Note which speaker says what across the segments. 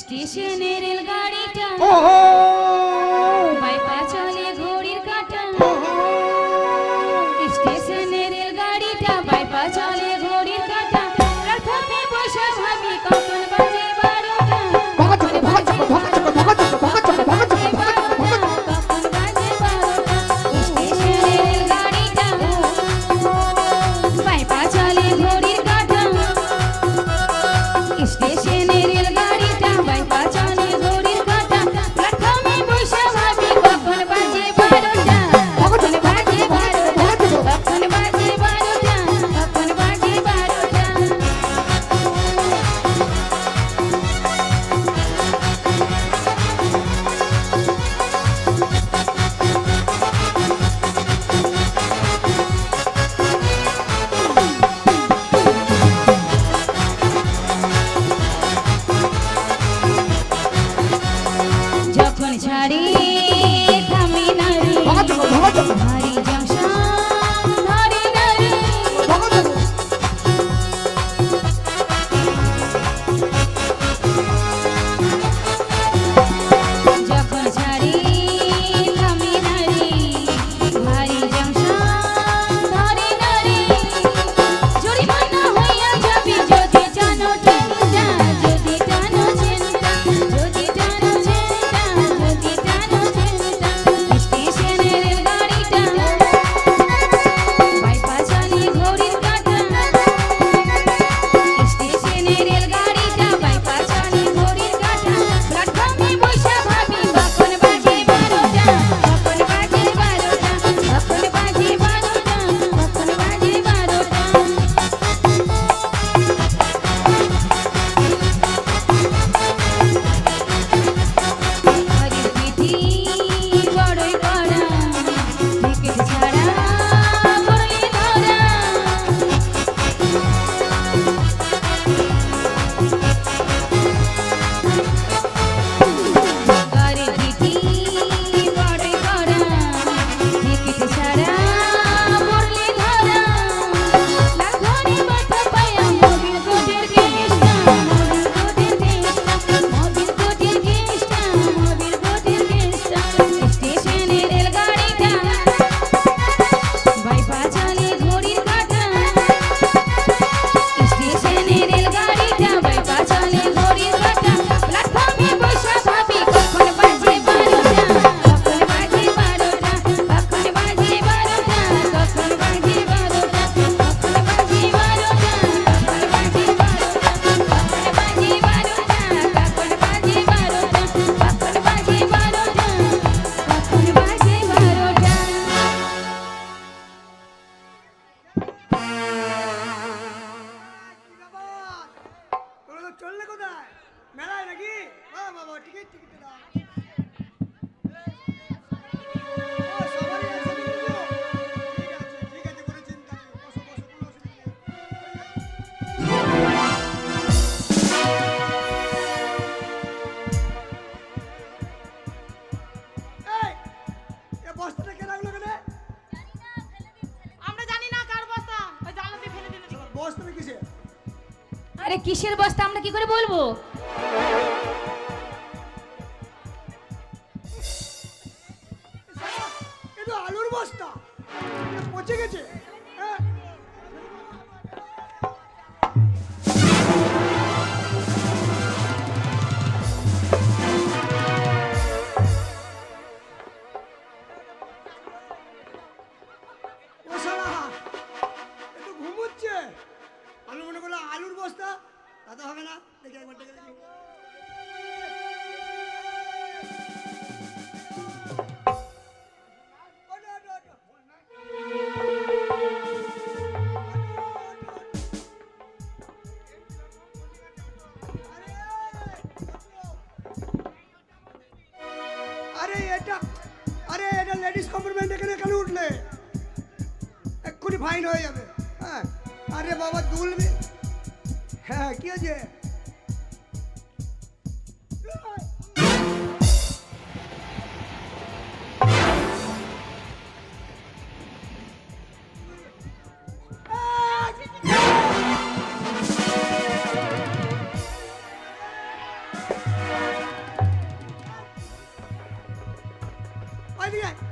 Speaker 1: স্টেশনের রেলগাড়িটা। ওহো! কিসের বস্তা আমরা কি করে বলব?
Speaker 2: আলুর বস্তা। পচে গেছে। ও সালা লেডিস কম্পার্টমেন্ট এখানে এখানে উঠলে এক্ষুনি ফাইন হয়ে যাবে হ্যাঁ আরে বাবা দুলবে হ্যাঁ কি হয়েছে Yeah.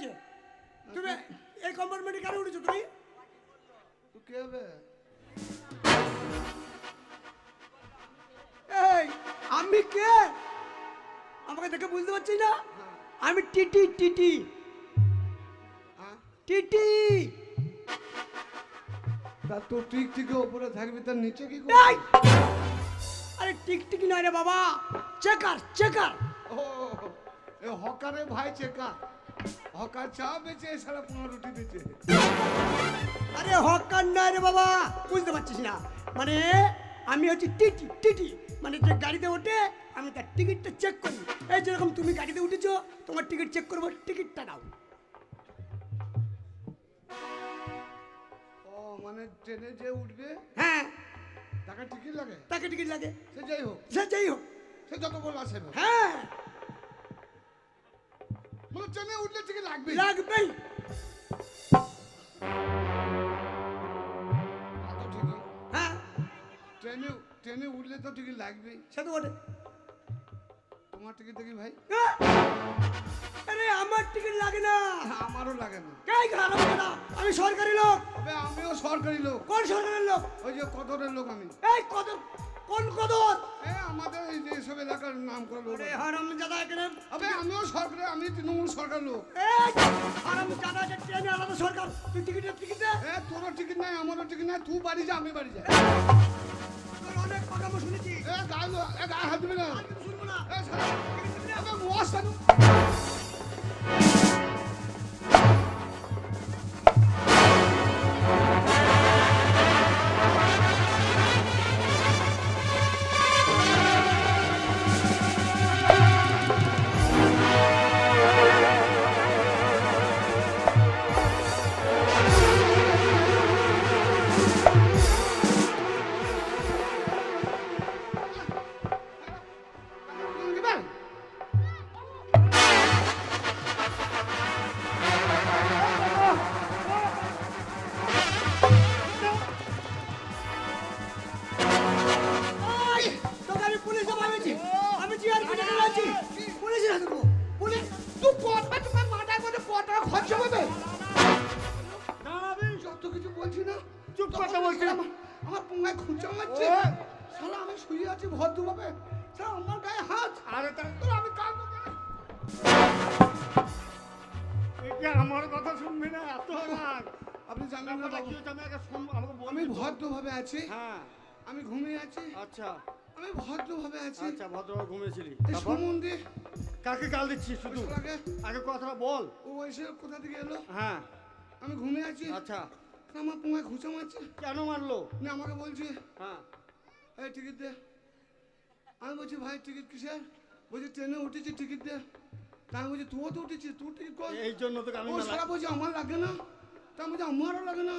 Speaker 2: আছে তুমি এই কম্পার্টমেন্টে কেন উঠেছো তুমি?
Speaker 3: তুই কে হবে?
Speaker 2: এই আমি কে? আমাকে দেখে বুঝতে পারছিস না। আমি টিটি টিটি।
Speaker 3: হ্যাঁ?
Speaker 2: টিটি।
Speaker 3: তা টিকে ওপরে থাকবি তার নিচে কি?
Speaker 2: এই! আরে টিকটিকি নয় রে বাবা চেকার চেকার।
Speaker 3: ও এ হকারে ভাই চেকা হকার চা বেচে সারা পনেরো রুটি বেচে।
Speaker 2: আরে হকার নয় রে বাবা বুঝতে পারছিস না। মানে আমি হচ্ছে টিটি টিটি। মানে যে গাড়িতে ওঠে আমি তার টিকিটটা চেক করি। এই যেরকম তুমি গাড়িতে উঠেছো তোমার টিকিট চেক করব টিকিটটা দাও
Speaker 3: ও মানে ট্রেনে যে উঠবে
Speaker 2: হ্যাঁ।
Speaker 3: টাকা টিকিট লাগে?
Speaker 2: তাকে টিকিট লাগে।
Speaker 3: সে যাই হোক।
Speaker 2: সে যাই হোক।
Speaker 3: সে যত বড় আসে
Speaker 2: হ্যাঁ।
Speaker 3: ট্রেনে উঠলে টিকিট লাগবে
Speaker 2: লাগবেই। হ্যাঁ।
Speaker 3: ট্রেনে ট্রেনে উঠলে তো টিকিট লাগবেই।
Speaker 2: সে তো বটে।
Speaker 3: তোমার টিকিট দেখি ভাই?
Speaker 2: হ্যাঁ? আরে আমার টিকিট লাগে না।
Speaker 3: আমারও লাগে না।
Speaker 2: কে খারাপ না আমি সরকারি লোক।
Speaker 3: আমিও সরকারি লোক।
Speaker 2: কোন সরকারের লোক?
Speaker 3: ওই যে কদরের লোক আমি।
Speaker 2: এই কত কোন কদর?
Speaker 3: এ আমাদের এই যে সব এলাকার নাম করে লোক
Speaker 2: আরে হারাম জাদা এখানে।
Speaker 3: তবে আমিও সরকারি আমি তৃণমূল সরকার লোক।
Speaker 2: এই হারাম জাদা যে ট্রেনে আলাদা সরকার। তুই টিকিটের টিকিট দে।
Speaker 3: এ তোরও টিকিট নাই আমারও টিকিট নাই তুই বাড়ি যা আমি বাড়ি যা।
Speaker 2: তোর অনেক কথা শুনেছি।
Speaker 3: এ গায়ে এ গায়ে হাত দিবি না।
Speaker 2: শুনব না।
Speaker 3: এ শালা, আমার আমার পুঙ্গায় খুঁচা মারছে। শালা আমি শুয়ে আছি ভদ্রভাবে। শালা আমার গায়ে হাত। আরে তোর আমি কাল
Speaker 4: আমার কথা শুনবি না? এত রাগ।
Speaker 3: আপনি জানেন না বাবু,
Speaker 4: আমি।
Speaker 3: ভদ্রভাবে আছি।
Speaker 4: হ্যাঁ।
Speaker 3: আমি ঘুমিয়ে আছি।
Speaker 4: আচ্ছা।
Speaker 3: আমি ভদ্রভাবে আছি।
Speaker 4: আচ্ছা ভদ্রভাবে ঘুমিয়েছিলি।
Speaker 3: সম্বন্ধে
Speaker 4: কাকে গাল দিচ্ছিস শুধু
Speaker 3: আগে
Speaker 4: কথাটা বল।
Speaker 3: ও এসে কোথা থেকে এলো?
Speaker 4: হ্যাঁ।
Speaker 3: আমি ঘুমিয়ে আছি।
Speaker 4: আচ্ছা।
Speaker 3: আমার পুঙ্গায় খুঁচা মারছে।
Speaker 4: কেন মারলো?
Speaker 3: না আমাকে বলছে
Speaker 4: হ্যাঁ।
Speaker 3: এই টিকিট দে। আমি বলছি ভাই টিকিট কিসের? বলছি ট্রেনে উঠেছি টিকিট দে। তা আমি বলছি তুইও তো উঠেছিস তুই টিকিট কর।
Speaker 4: এই জন্য তোকে আমি
Speaker 3: সারা বলছি আমার লাগে না। তা বলছি আমারও লাগে না।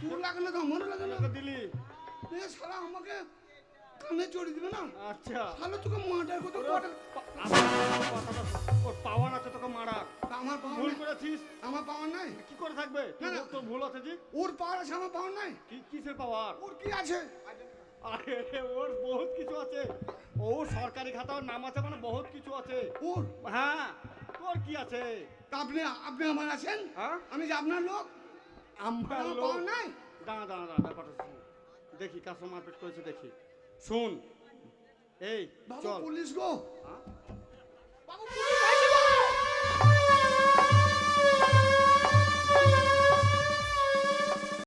Speaker 3: তোর লাগে না তো আমারও লাগে না?
Speaker 4: দিলি?
Speaker 3: সারা আমাকে কানে চড়ি দিবে না?
Speaker 4: আচ্ছা।
Speaker 3: তাহলে তোকে মাটার কথা
Speaker 4: করেছিস?
Speaker 3: আমার পাওয়ার নাই।
Speaker 4: কি করে থাকবে। তোর- ভুল আছে জি।
Speaker 3: ওর পাওয়ার আছে আমার পাওয়ার নাই।
Speaker 4: কি কিসের পাওয়ার?
Speaker 3: ওর কি আছে?
Speaker 4: আরে ওর বহুত কিছু আছে। ও সরকারি খাতা ওর নাম আছে মানে বহুত কিছু আছে।
Speaker 3: ওর?
Speaker 4: হ্যাঁ তোর কি আছে?
Speaker 3: আপনি আপনি আমার আছেন?
Speaker 4: হ্যাঁ?
Speaker 3: আমি যে আপনার লোক?
Speaker 4: আমার লোক?
Speaker 3: নাই।
Speaker 4: দাঁড়া দাঁড়া দাঁড়া ব্যাপারটা দেখি কাস্টমার মারপিট করেছে দেখি। শুন। এই
Speaker 3: বাবা
Speaker 4: চল।
Speaker 3: পুলিশ গো।
Speaker 4: হ্যাঁ?